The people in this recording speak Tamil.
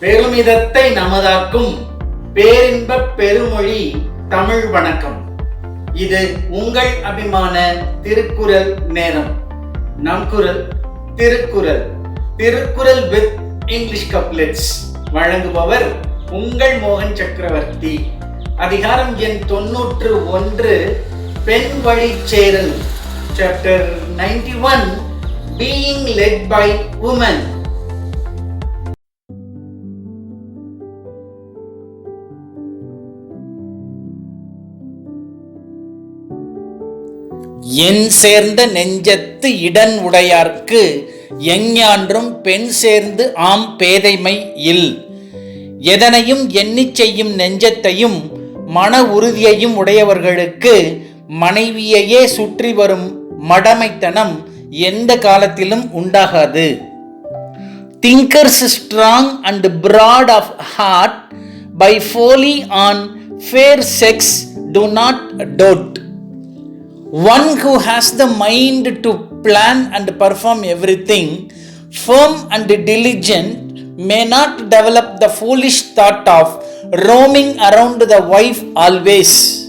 பெருமிதத்தை நமதாக்கும் பேரின்ப பெருமொழி தமிழ் வணக்கம். இது உங்கள் அபிமான திருக்குறள் நேரம். நம் குரல் Thirukkural. Thirukkural with English couplets வழங்குபவர் உங்கள் மோகன் சக்கரவர்த்தி. அதிகாரம் எண் தொன்னூற்று ஒன்று பெண் வழி Cheral. Chapter ninety one being led by woman என் சேர்ந்த நெஞ்சத்து இடன் உடையார்க்கு எஞ்ஞான்றும் பெண் சேர்ந்து ஆம் பேதைமை இல். எதனையும் எண்ணிச் செய்யும் நெஞ்சத்தையும் மன உறுதியையும் உடையவர்களுக்கு மனைவியையே சுற்றி வரும் மடமைத்தனம் எந்த காலத்திலும் உண்டாகாது. Thinkers strong and broad of heart by folly on fair sex do not dote one who has the mind to plan and perform everything firm and diligent may not develop the foolish thought of roaming around the wife always